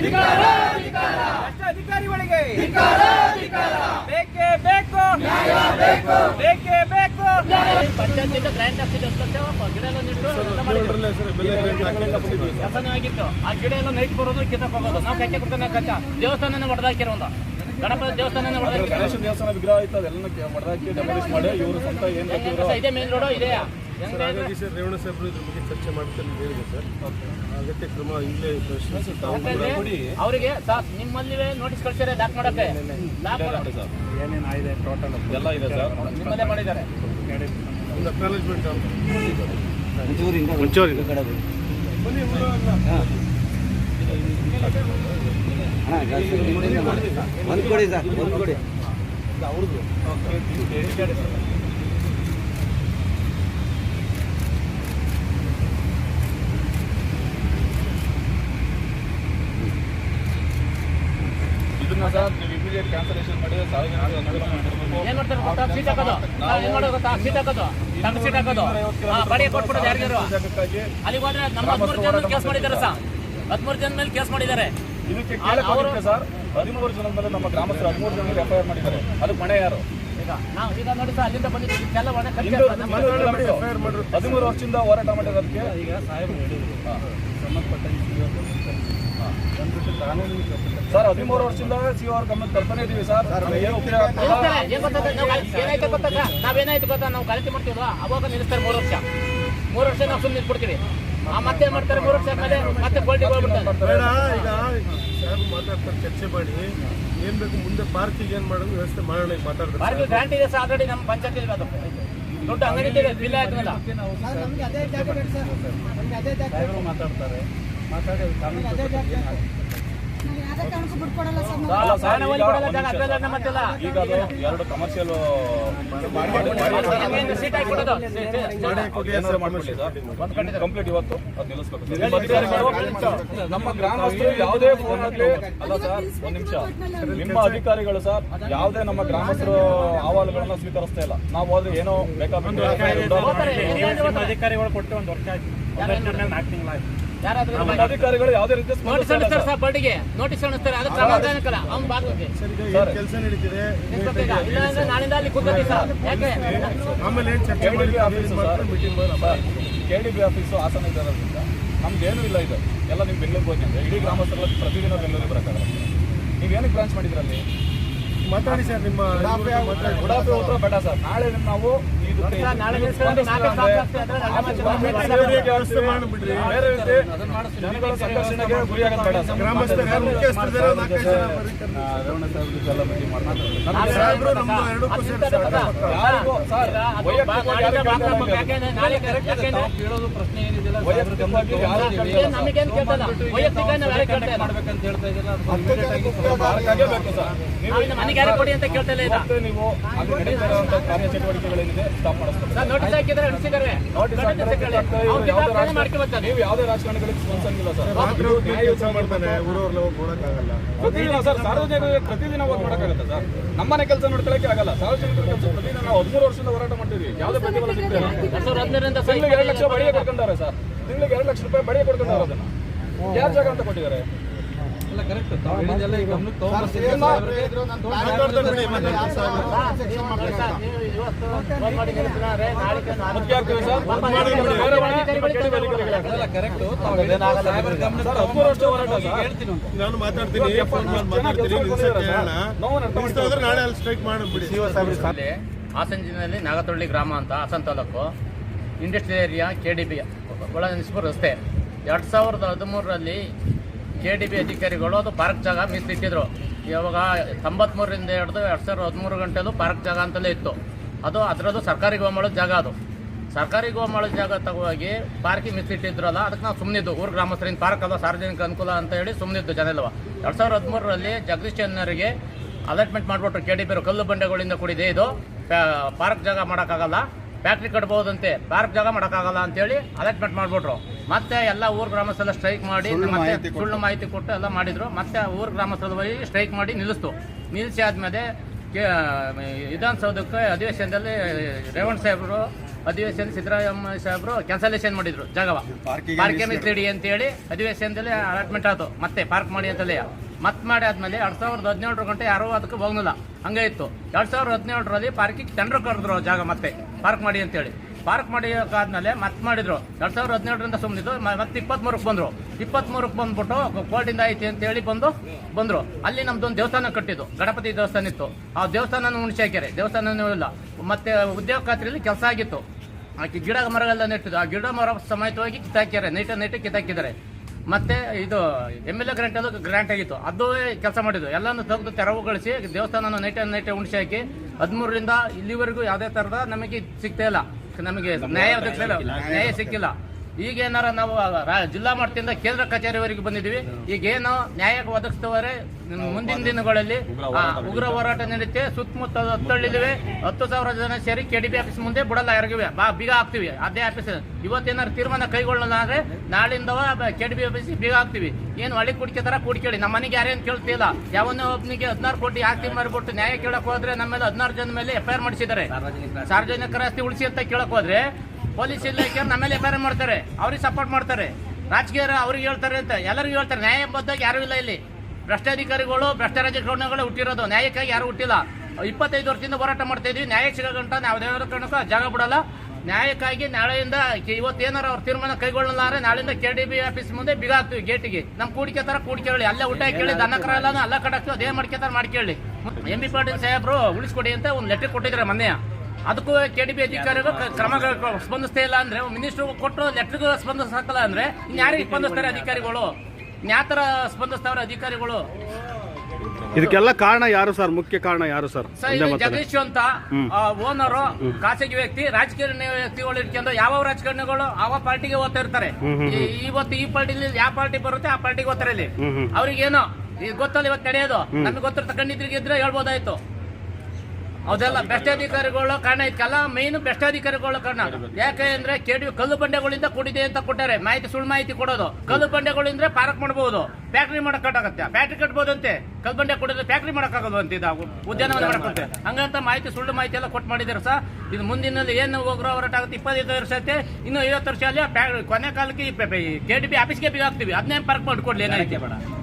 ಭ್ರಷ್ಟ ಅಧಿಕಾರಿಗಳಿಗೆ ಬೇಕೇ ಬೇಕು. ಬೇಕೇ. ಬೇಕು ಪಂಚಾಯತಿಂದ ಗ್ರ್ಯಾಂಟ್ ಆಗ್ತಿದೆ ಅಂತ ಗಿಡ ಎಲ್ಲ ನೆಟ್ಟು ಆಗಿತ್ತು. ಆ ಗಿಡ ಎಲ್ಲ ನೈಟ್ ಬರೋದು ಕಿತ್ತಕ್ ಹೋಗೋದು. ನಾವು ಕಚ್ಚೆ ಕೊಡ್ತಾನೆ ಕಚ್ಚ. ದೇವಸ್ಥಾನನೇ ಹೊಡೆದಾಕಿರೋ ಒಂದು. ಗಣಪತಿ ದೇವಸ್ಥಾನ ಗಣೇಶ ದೇವಸ್ಥಾನ ವಿಗ್ರಹ ಇತ್ತು ಅದೆಲ್ಲ ಮಡದಾಕಿ ಡೆಮಾಲಿಷ್ ಮಾಡಿ ಇವರು ಸ್ವಂತ ಏನ್ ಇದೇ ಮೇನ್ ರೋಡು ಇದೆಯಾ ಹಾಗಾಗಿ ಸರ್ ರೇವಣ ಸಾಹೇಬರು ಇದ್ರ ಬಗ್ಗೆ ಚರ್ಚೆ ಮಾಡ್ತಾರೆ ಹೇಳಿದೆ ಸರ್. ಅಗತ್ಯ ಕ್ರಮ ಈಗಲೇ ಅವರಿಗೆ ಸರ್ ನಿಮ್ಮಲ್ಲಿ ನೋಟಿಸ್ ಕಳ್ಸಿದ್ರೆ ಲಾಕ್ ಮಾಡಕ್ಕೆ. ಸರ್ ಏನೇನು ಆಗಿದೆ ಟೋಟಲ್ ಎಲ್ಲ ಇದೆ ಸರ್. ನಿಮ್ಮಲ್ಲೇ ಮಾಡಿದ್ದಾರೆ. ಒಂದು ಅಕ್ನಾಲೇಜ್ಮೆಂಟ್ ಒಂದು ಕೊಡಿ ಸರ್ ಒಂದು ಕೊಡಿ. ಇದನ್ನ ಸರ್ ನೀವು ಇಮಿಡಿಯೇಟ್ ಕ್ಯಾನ್ಸಲೇಷನ್ ಮಾಡಿ ಸಾರ್ವಜನಿಕ ಅನುಕೂಲ ಮಾಡಿರ್ಬೇಕು. ಏನ್ ಮಾಡ್ತಾರೆ ಗೊತ್ತಾ? ಸೀಟ್ ಹಾಕೋದು. ನಾವು ಏನ್ ಮಾಡೋದು ಗೊತ್ತಾ? ಸೀಟ್ ಹಾಕೋದು. ತಮ್ಮ ಸೀಟ್ ಹಾಕೋದು. ಹಾ, ಬಾಡಿಗೆ ಕೊಟ್ಬಿಡೋದು ಯಾರಿಗಾರು ಜಾಗಕ್ಕಾಗಿ ಅಲ್ಲಿಗೆ ಹೋದ್ರೆ ನಮ್ಮ ಹದಿಮೂರು ಜನ ಕೇಸ್ ಮಾಡಿದ್ದಾರೆ ಸರ್. ಹದಿಮೂರು ಜನ ಮೇಲೆ ಕೇಸ್ ಮಾಡಿದ್ದಾರೆ. ಇದಕ್ಕೆ ಸರ್. ಹದಿಮೂರು ಜನ ಮೇಲೆ ನಮ್ಮ ಗ್ರಾಮಸ್ಥರು ಹದಿಮೂರು ಜನ ಎಫ್ ಐ ಆರ್ ಮಾಡಿದ್ದಾರೆ. ಅದಕ್ಕೆ ಮನೆ ಯಾರು? ಈಗ ನಾವು ಈಗ ನೋಡಿ ಸರ್ ಅಲ್ಲಿಂದ ಬಂದಿದ್ದೀವಿ ಎಲ್ಲ ಒಳ್ಳೆ ಖರ್ಚು ಹಿಂದೂ ನಮ್ಮ ಹಿಂದೂ ಬಿಟ್ಟು ಹದಿಮೂರು ವರ್ಷದಿಂದ ಹೋರಾಟ ಮಾಡಿರೋದಕ್ಕೆ ಈಗ ಹೇಳಿದ್ರು. ಕಾನೂನಿನ ಸರ್ ಹದಿಮೂರು ವರ್ಷದಿಂದ ಸಿ ಅವ್ರ ಗಮನ ತರ್ತಾನೆ ಇದೀವಿ ಸರ್. ಏನು ಉಪಯೋಗ ಗಾಳಿ- ಏನಾಯ್ತು ಗೊತ್ತಾ ಸರ್? ನಾವೇನಾಯ್ತು ಗೊತ್ತಾ? ನಾವು ಗಲಾಟೆ ಮಾಡ್ತೀವಲ್ಲ ಅವಾಗ ನಿಲ್ಲಿಸ್ತಾರೆ ಮೂರು ವರ್ಷ. ಮೂರು ವರ್ಷ ನಾವು ಸುಮ್ಮನೆ ನಿಂತ್ಬಿಡ್ತೀವಿ. ಆ ಮತ್ತೆ ಏನ್ ಮಾಡ್ತಾರೆ? ಮೂರು ವರ್ಷ ಆದ್ಮೇಲೆ ಮತ್ತೆ ಹೋಗ್ಬಿಡ್ತಾರೆ. ಬೇಡ ಈಗ ಮಾತಾಡ್ತಾರೆ ಚರ್ಚೆ ಮಾಡಿ. ಏನ್ ಬೇಕು ಮುಂದೆ ಪಾರ್ಕಿಗೆ ಏನ್ ಮಾಡೋದು ವ್ಯವಸ್ಥೆ ಮಾಡೋಣ ಈಗ ಮಾತಾಡ್ತಾರೆ ಪಾರ್ಕ್ ಗ್ರಾಂಟ್ ಇದೆ ಸರ್ ಆಲ್ರೆಡಿ ನಮ್ಮ ಪಂಚಾಯತ್ ಅದು. ದೊಡ್ಡ ಅಂಗಡಿ ಇದೆ ಬಿಲ್ ಆಯ್ತಲ್ಲ ಸಾಹೇಬರು ಮಾತಾಡ್ತಾರೆ. ಈಗ ಅದು ಎರಡು ಕಮರ್ಷಿಯಲ್ ಕಂಪ್ಲೀಟ್ ಇವತ್ತು ಅದು ನಿಲ್ಲಿಸ್ಬೇಕು. ನಿಮ್ಮ ಗ್ರಾಮಸ್ಥರು ಯಾವುದೇ ಫೋನ್ ಆಗಲಿ ಅಲ್ಲ ಸರ್ ಒಂದ್ ನಿಮಿಷ. ನಿಮ್ಮ ಅಧಿಕಾರಿಗಳು ಸರ್ ಯಾವುದೇ ನಮ್ಮ ಗ್ರಾಮಸ್ಥರು ಅಹವಾಲುಗಳನ್ನ ಸ್ವೀಕರಿಸ್ತಾ ಇಲ್ಲ. ನಾವು ಹೋದ್ರೆ ಏನೋ ನಿಮ್ಮ ಅಧಿಕಾರಿಗಳು ಕೊಟ್ಟು ಒಂದು ವರ್ಷ ಆಯ್ತು. ನಾಲ್ಕು ತಿಂಗಳಾಯ್ತು. ಅಧಿಕಾರಿಗಳು ಯಾವುದೇ ರೀತಿ ನೋಟಿಸ್ ಅಂಟಿಸ್ತಾರೆ ಸರ್. ನೋಟಿಸ್ ಅಂಟಿಸ್ತಾರೆ ಅದು ಅವ್ನು ಕೆಲಸ ನಡೀತಿದೆ? ಇಲ್ಲ ಅಂದ್ರೆ ನಾಳಿಂದ ಅಲ್ಲಿ ಕೂತ್ಕೊಳ್ಳಿ ಸರ್. ಯಾಕೆ? ಆಮೇಲೆ KDB office meeting KDB office Hassan ಇರೋದ್ರಿಂದ ನಮ್ದೇನು ಇಲ್ಲ ಇದು. ಎಲ್ಲ ನೀವು ಬೆಂಗಳೂರಿಗೆ ಹೋಗಿ ಅಂದ್ರೆ ಇಡೀ ಗ್ರಾಮಸ್ಥರೆಲ್ಲ ಪ್ರತಿದಿನ ಬೆಂಗಳೂರಿಗೆ ಬರೋಕ್ಕಾಗಲ್ಲ. ನೀವು ಏನಕ್ಕೆ ಬ್ರಾಂಚ್ ಮಾಡಿದ್ರಲ್ಲಿ? ಮಾತಾಡಿ ಸರ್ ನಿಮ್ಮ ಗುಡಾಪಿ ಉತ್ತರ ಬೇಡ ಸರ್. ನಾಳೆ ನಾವು ಕೇಳೋದು ಪ್ರಶ್ನೆ ನಮಗೇನು ಕೇಳ್ತಲ್ಲ ವೈಯಕ್ತಿಕ ನಾವು ಕೇಳ್ತಾ ಇಲ್ಲ ಮಾಡ್ಬೇಕಂತ ಹೇಳ್ತಾ ಮನೆಗೆ ಯಾರು ಕೊಡಿ ಅಂತ ಕೇಳ್ತಾ ಇಲ್ಲ. ನೀವು ಕಾರ್ಯಚಟುವಟಿಕೆಗಳೇನಿದೆ ಸ್ಟಾಪ್ ಮಾಡ್ಕೊಬೇಕು ನೀವು ಯಾವುದೇ ರಾಜಕಾರಣಿಗಳಿಗೆ ಸ್ಪಂದಿಸಂಗಿಲ್ಲ ಸರ್. ಕೆಲಸ ಮಾಡ್ತಾನೆ ಊರವ್ರೆಲ್ಲ ಹೋಗಿ ಕೊಡಕ್ಕಾಗಲ್ಲ. ಪ್ರತಿದಿನ ಸರ್ ಸಾರ್ವಜನಿಕರಿಗೆ ಪ್ರತಿದಿನ ಹೋಗಿ ಮಾಡೋಕ್ಕಾಗತ್ತೆ ಸರ್. ನಮ್ಮನೆ ಕೆಲಸ ನೋಡ್ಕೊಳಕ್ಕೆ ಆಗಲ್ಲ. ಸಾರ್ವಜನಿಕರ ಕೆಲಸ ಪ್ರತಿದಿನ ನಾವು ಹದಿಮೂರು ವರ್ಷದಿಂದ ಹೋರಾಟ ಮಾಡ್ತೀವಿ ಯಾವುದೇ ಪ್ರತಿಫಲ ಸಿಗ್ತಿಲ್ಲ. ತಿಂಗಳಿಗೆ ಎರಡು ಲಕ್ಷ ಬಡಿಗೆ ಕೊಡ್ಕೊಂಡಾರೆ ಸರ್. ತಿಂಗಳಿಗೆ ಎರಡು ಲಕ್ಷ ರೂಪಾಯಿ ಬಡಿಗೆ ಕೊಡ್ಕೊಂಡವ್ರೆ ಅದನ್ನ. ಯಾರ ಜಾಗ ಅಂತ ಕೊಟ್ಟಿದ್ದಾರೆ? ನಾನು ಮಾತಾಡ್ತೀನಿ ನಾಳೆ ಅಲ್ಲಿ ಸ್ಟ್ರೈಕ್ ಮಾಡ್ಬಿಡಿ ಹಾಸನ ಜಿಲ್ಲೆಯಲ್ಲಿ ನಾಗತೊಳ್ಳಿ ಗ್ರಾಮ ಅಂತ Hassan taluk industrial area K D B ಒಳನಿಸ್ಪುರ ರಸ್ತೆ ಎರಡು ಸಾವಿರದ ಹದಿಮೂರರಲ್ಲಿ ಕೆ ಡಿ ಬಿ ಅಧಿಕಾರಿಗಳು ಅದು ಪಾರ್ಕ್ ಜಾಗ ಮೀಸಲಿಟ್ಟಿದ್ರು ಇವಾಗ ತೊಂಬತ್ತ್ಮೂರರಿಂದ ಹಿಡಿದು ಎರಡು ಸಾವಿರದ ಹದಿಮೂರು ಗಂಟೆದು ಪಾರ್ಕ್ ಜಾಗ ಅಂತಲೇ ಇತ್ತು. ಅದು ಅದರದ್ದು ಸರ್ಕಾರಿ ಗೋಮಾಳದ ಜಾಗ ಅದು. ಸರ್ಕಾರಿ ಗೋಮಾಳದ ಜಾಗ ತಗೋಗಿ ಪಾರ್ಕಿಗೆ ಮೀಸಲಿಟ್ಟಿದ್ರಲ್ಲ ಅದಕ್ಕೆ ನಾವು ಸುಮ್ಮನಿದ್ದು ಊರು ಗ್ರಾಮಸ್ಥರಿಂದ ಪಾರ್ಕ್ ಅಲ್ಲ ಸಾರ್ವಜನಿಕ ಅನುಕೂಲ ಅಂತ ಹೇಳಿ ಸುಮ್ಮನಿದ್ದು ಜನ ಎಲ್ಲವ ಎರಡು ಸಾವಿರದ ಹದಿಮೂರರಲ್ಲಿ ಜಗದೀಶ್ ಚಂದ್ರರಿಗೆ ಅಲಾಟ್ಮೆಂಟ್ ಮಾಡಿಬಿಟ್ರು ಕೆ ಡಿ ಬಿರು ಕಲ್ಲು ಬಂಡೆಗಳಿಂದ ಕೂಡಿದೆ ಇದು. ಪಾರ್ಕ್ ಜಾಗ ಮಾಡೋಕ್ಕಾಗಲ್ಲ. ಫ್ಯಾಕ್ಟ್ರಿ ಕಟ್ಬೋದಂತೆ. ಪಾರ್ಕ್ ಜಾಗ ಮಾಡೋಕ್ಕಾಗಲ್ಲ ಅಂತೇಳಿ ಅಲಾಟ್ಮೆಂಟ್ ಮಾಡಿಬಿಟ್ರು. ಮತ್ತೆ ಎಲ್ಲ ಊರ್ ಗ್ರಾಮಸ್ಥರೆಲ್ಲ ಸ್ಟ್ರೈಕ್ ಮಾಡಿ ಮತ್ತೆ ಸುಳ್ಳು ಮಾಹಿತಿ ಕೊಟ್ಟು ಎಲ್ಲ ಮಾಡಿದ್ರು. ಮತ್ತೆ ಊರ್ ಗ್ರಾಮಸ್ಥರ ಹೋಗಿ ಸ್ಟ್ರೈಕ್ ಮಾಡಿ ನಿಲ್ಲಿಸ್ತು. ನಿಲ್ಲಿಸಿ ಆದ್ಮೇಲೆ ವಿಧಾನಸೌಧಕ್ಕೆ ಅಧಿವೇಶನದಲ್ಲಿ ರೇವಣ್ ಸಾಹೇಬರು ಅಧಿವೇಶನ ಸಿದ್ದರಾಮಯ್ಯ ಸಾಹೇಬರು ಕ್ಯಾನ್ಸಲೇಷನ್ ಮಾಡಿದ್ರು ಜಾಗವ. ಪಾರ್ಕ್ ಇಡಿ ಅಂತ ಹೇಳಿ ಅಧಿವೇಶನದಲ್ಲಿ ಅಲಾಟ್ಮೆಂಟ್ ಆಯ್ತು. ಮತ್ತೆ ಪಾರ್ಕ್ ಮಾಡಿ ಅಂತಲೇ. ಮತ್ತೆ ಮಾಡಿ ಆದ್ಮೇಲೆ ಎರಡ್ ಸಾವಿರದ ಹದಿನೇಳರ ಗಂಟೆ ಯಾರೂ ಅದಕ್ಕೆ ಹೋಗಲಿಲ್ಲ. ಹಂಗೆ ಇತ್ತು. ಎರಡ್ ಸಾವಿರದ ಹದಿನೇಳರಲ್ಲಿ ಪಾರ್ಕಿಗೆ ಟೆಂಡರ್ ಕರೆದ್ರು ಜಾಗ ಮತ್ತೆ. ಪಾರ್ಕ್ ಮಾಡಿ ಅಂತೇಳಿ. ಪಾರ್ಕ್ ಮಾಡೋಕ್ಕಾದ್ಮೇಲೆ ಮತ್ತೆ ಮಾಡಿದ್ರು. ಎರಡ್ ಸಾವಿರದ ಹದಿನೇಳರಿಂದ ಸುಮ್ಮನಿದ್ದು ಮತ್ತೆ ಇಪ್ಪತ್ಮೂರಕ್ಕೆ ಬಂದ್ರು. ಇಪ್ಪತ್ಮೂರಕ್ಕೆ ಬಂದ್ಬಿಟ್ಟು ಕೋರ್ಟಿಂದ ಐತಿ ಅಂತ ಹೇಳಿ ಬಂದು ಬಂದ್ರು. ಅಲ್ಲಿ ನಮ್ದೊಂದು ದೇವಸ್ಥಾನ ಕಟ್ಟಿದ್ದು. ಗಣಪತಿ ದೇವಸ್ಥಾನ ಇತ್ತು. ಆ ದೇವಸ್ಥಾನ ಉಣಿಸಿ ಹಾಕ್ಯಾರೆ ದೇವಸ್ಥಾನನೂ ಇಲ್ಲ. ಮತ್ತೆ ಉದ್ಯೋಗ ಖಾತ್ರಿಯಲ್ಲಿ ಕೆಲಸ ಆಗಿತ್ತು. ಆಕೆ ಗಿಡ ಮರಗಳೆಲ್ಲ ನೆಟ್ಟಿದ್ದು. ಆ ಗಿಡ ಮರ ಸಮೇತವಾಗಿ ಕಿತ್ತಾಕ್ಯಾರೆ. ನೈಟ ನೈಟ್ ಕಿತ್ತಾಕಿದ್ದಾರೆ. ಮತ್ತೆ ಇದು ಎಂ ಎಲ್ ಎ ಗ್ರಾಂಟ್ ಅದು ಗ್ರಾಂಟ್ ಆಗಿತ್ತು. ಅದು ಕೆಲಸ ಮಾಡಿದ್ದು. ಎಲ್ಲಾನು ತೆಗೆದು ತೆರವುಗೊಳಿಸಿ ದೇವಸ್ಥಾನ ನೈಟ ನೈಟ್ ಉಣಿಸಿ ಹಾಕಿ ಹದಿಮೂರರಿಂದ ಇಲ್ಲಿವರೆಗೂ ಯಾವುದೇ ತರದ ನಮಗೆ ಸಿಗ್ತಾ ಇಲ್ಲ. ನಮಗೆ ನ್ಯಾಯ ಒದಗಿಸಿಲ್ಲ ನ್ಯಾಯ ಸಿಕ್ಕಿಲ್ಲ. ಈಗ ಏನಾರ ನಾವು ಜಿಲ್ಲಾ ಮಟ್ಟದಿಂದ ಕೇಂದ್ರ ಕಚೇರಿವರೆಗೆ ಬಂದಿದ್ದೀವಿ. ಈಗೇನು ನ್ಯಾಯ ಒದಗಿಸ್ತವರೆ. ಮುಂದಿನ ದಿನಗಳಲ್ಲಿ ಉಗ್ರ ಹೋರಾಟ ನಡೆಯುತ್ತೆ ಸುತ್ತಮುತ್ತ ಹತ್ತಳ್ಳಿಲಿವೆ ಹತ್ತು ಸಾವಿರ ಜನ ಸೇರಿ ಕೆಡಿಪಿ ಆಫೀಸ್ ಮುಂದೆ ಬಿಡಲ್ಲ ಯಾರಿಗಿವೆ ಬಾ ಬೀಗ ಹಾಕ್ತಿವಿ. ಅದೇ ಆಫೀಸ್. ಇವತ್ತೇನಾರು ತೀರ್ಮಾನ ಕೈಗೊಳ್ಳಲ್ಲ ಅಂದ್ರೆ ನಾಳಿಂದ ಕೆಡಿಪಿ ಆಫೀಸ್ ಬೀಗ ಹಾಕ್ತಿವಿ. ಏನು ಹಳ್ಳಿ ಕುಡಿಕೆ ತರ ಕೂಡ್ಕೇಳಿ. ನಮ್ಮ ಮನೆಗೆ ಯಾರೇನು ಕೇಳ್ತಿಲ್ಲ. ಯಾವನ್ನ ಒಬ್ಬನಿಗೆ ಹದಿನಾರು ಕೋಟಿ ಆಸ್ತಿ ಮಾರ್ಬಿಟ್ಟು ನ್ಯಾಯ ಕೇಳಕ್ ಹೋದ್ರೆ ನಮ್ಮ ಮೇಲೆ ಹದಿನಾರು ಜನ ಮೇಲೆ ಎಫ್ ಐ ಆರ್ ಮಾಡಿಸಿದ್ದಾರೆ. ಸಾರ್ವಜನಿಕರ ಆಸ್ತಿ ಉಳಿಸಿ ಅಂತ ಕೇಳಕ್ ಹೋದ್ರೆ ಪೊಲೀಸ್ ಇಲಾಖೆ ನಮ್ಮ ಮೇಲೆ ಎಫ್ ಐ ಆರ್ ಮಾಡ್ತಾರೆ. ಅವ್ರಿಗೆ ಸಪೋರ್ಟ್ ಮಾಡ್ತಾರೆ. ರಾಜಕೀಯರು ಅವ್ರಿಗೆ ಹೇಳ್ತಾರೆ ಅಂತ. ಎಲ್ಲರಿಗೂ ಹೇಳ್ತಾರೆ. ನ್ಯಾಯಬದ್ಧವಾಗಿ ಯಾರೂ ಇಲ್ಲ ಇಲ್ಲಿ. ಭ್ರಷ್ಟಾಧಿಕಾರಿಗಳು ಭ್ರಷ್ಟ ರಾಜಕಾರಣಿಗಳು ಹುಟ್ಟಿರೋದು. ನ್ಯಾಯಕ್ಕಾಗಿ ಯಾರು ಹುಟ್ಟಿಲ್ಲ. ಇಪ್ಪತ್ತೈದು ವರ್ಷದಿಂದ ಹೋರಾಟ ಮಾಡ್ತಾ ಇದ್ವಿ. ನ್ಯಾಯ ಸಿಗಂಟ ನಾವು ಯಾವುದೇ ಕಾರಣಕ್ಕೂ ಜಾಗ ಬಿಡಲ್ಲ. ನ್ಯಾಯಕ್ಕಾಗಿ ನಾಳೆಯಿಂದ ಇವತ್ತು ಏನಾರ ಅವ್ರ ತೀರ್ಮಾನ ಕೈಗೊಳ್ಳಲ್ಲ ಅಂದ್ರೆ ನಾಳೆಯಿಂದ ಕೆ ಡಿ ಬಿ ಆಫೀಸ್ ಮುಂದೆ ಬಿಗ ಹಾಕ್ತೀವಿ ಗೇಟಿಗೆ. ನಮ್ಮ ಕೂಡಿಕೆ ತರ ಕೂಡಿಕೆ ಅಲ್ಲೇ ಊಟ ಕೇಳಿ, ದನ ಕರ ಎಲ್ಲ ಅಲ್ಲ ಕಡಕ್ತೀವಿ ಅದೇ ಮಾಡ್ಕೋತಾರೆ ಮಾಡ್ಕೇಳಿ. ಎಂ ಬಿ ಪಾಟೀಲ್ ಸಾಹೇಬ್ರು ಉಳಿಸ್ಕೊಡಿ ಅಂತ ಒಂದು ಲೆಟರ್ ಕೊಟ್ಟಿದ್ದಾರೆ ಮೊನ್ನೆ. ಅದಕ್ಕೂ ಕೆ ಡಿ ಬಿ ಅಧಿಕಾರಿಗಳು ಕ್ರಮ ಸ್ಪಂದಿಸ್ತಾ ಇಲ್ಲ ಅಂದ್ರೆ ಮಿನಿಸ್ಟರ್ ಕೊಟ್ಟು ಲೆಟರ್ಗೂ ಸ್ಪಂದಿಸಲ್ಲ ಅಂದ್ರೆ ಇನ್ಯಾರಿಗೆ ಸ್ಪಂದಿಸ್ತಾರೆ ಅಧಿಕಾರಿಗಳು? ಯಾತರ ಸ್ಪಂದಿಸ್ತಾವ್ರೆ ಅಧಿಕಾರಿಗಳು? ಇದಕ್ಕೆಲ್ಲ ಕಾರಣ ಯಾರು ಸರ್? ಮುಖ್ಯ ಕಾರಣ ಯಾರು ಸರ್? ಜಗದೀಶ್ ಅಂತ ಓನರು ಖಾಸಗಿ ವ್ಯಕ್ತಿ ರಾಜಕೀಯ ವ್ಯಕ್ತಿಗಳು ಇಟ್ಕೊಂಡು ಯಾವ ರಾಜಕಾರಣಿಗಳು ಯಾವ ಪಾರ್ಟಿಗೆ ಓದ್ತಾ ಇರ್ತಾರೆ. ಇವತ್ತು ಈ ಪಾರ್ಟಿಲಿ ಯಾವ ಪಾರ್ಟಿ ಬರುತ್ತೆ ಆ ಪಾರ್ಟಿಗೆ ಓದ್ತಾರೆ ಇಲ್ಲಿ. ಅವ್ರಿಗೇನೋ? ಈಗ ಗೊತ್ತಲ್ಲ ಇವತ್ತು ನಡೆಯೋದು. ನಮ್ಗೆ ಗೊತ್ತಿರ್ತಕ್ಕಂಡಿದ್ರಿಗೆ ಇದ್ರೆ ಹೇಳ್ಬೋದಾಯ್ತು. ಅದೆಲ್ಲ ಭ್ರಷ್ಟಾಧಿಕಾರಿಗಳ ಕಾರಣ ಇದಕ್ಕೆಲ್ಲ ಮೇನ್ ಭ್ರಷ್ಟಾಧಿಕಾರಿಗಳ ಕಾರಣ. ಯಾಕೆ ಅಂದ್ರೆ ಕೆಡಿ ಕಲ್ಲು ಬಂಡೆಗಳಿಂದ ಕೂಡಿದೆ ಅಂತ ಕೊಟ್ಟಾರೆ ಮಾಹಿತಿ, ಸುಳ್ಳು ಮಾಹಿತಿ ಕೊಡೋದು. ಕಲ್ಲು ಬಂಡೆಗಳಿಂದ ಪಾರ್ಕ್ ಮಾಡಬಹುದು ಫ್ಯಾಕ್ಟ್ರಿ ಮಾಡಕ್ಕಾಗತ್ತೆ? ಫ್ಯಾಕ್ಟ್ರಿ ಕಟ್ಬೋದಂತೆ. ಕಲ್ಲು ಬಂಡೆ ಕೊಡಿದ್ರೆ ಫ್ಯಾಕ್ಟ್ರಿ ಮಾಡಕ್ಕಾಗದು ಅಂತ ಇದು? ಉದ್ಯಾನವನ ಮಾಡಕ್ಕೆ ಹಂಗಂತ ಮಾಹಿತಿ, ಸುಳ್ಳು ಮಾಹಿತಿ ಎಲ್ಲ ಕೊಟ್ಟು ಮಾಡಿದಾರೆ ಸರ್. ಇದು ಮುಂದಿನಲ್ಲಿ ಏನು ಹೋಗ್ರೋ ಹೊರಟಾಗುತ್ತೆ ಇಪ್ಪತ್ತೈದು ವರ್ಷ ಐತೆ ಇನ್ನು ಐವತ್ತು ವರ್ಷ ಅಲ್ಲಿ ಕೊನೆ ಕಾಲಕ್ಕೆ ಕೆ ಡಿ ಬಿ ಆಫೀಸ್ಗೆ ಬಿ ಹಾಕ್ತೀವಿ. ಅದನ್ನೇ ಪಾರ್ಕ್ ಮಾಡ್ಕೊಡ್ಲಿ ಏನಾಯ್ತು?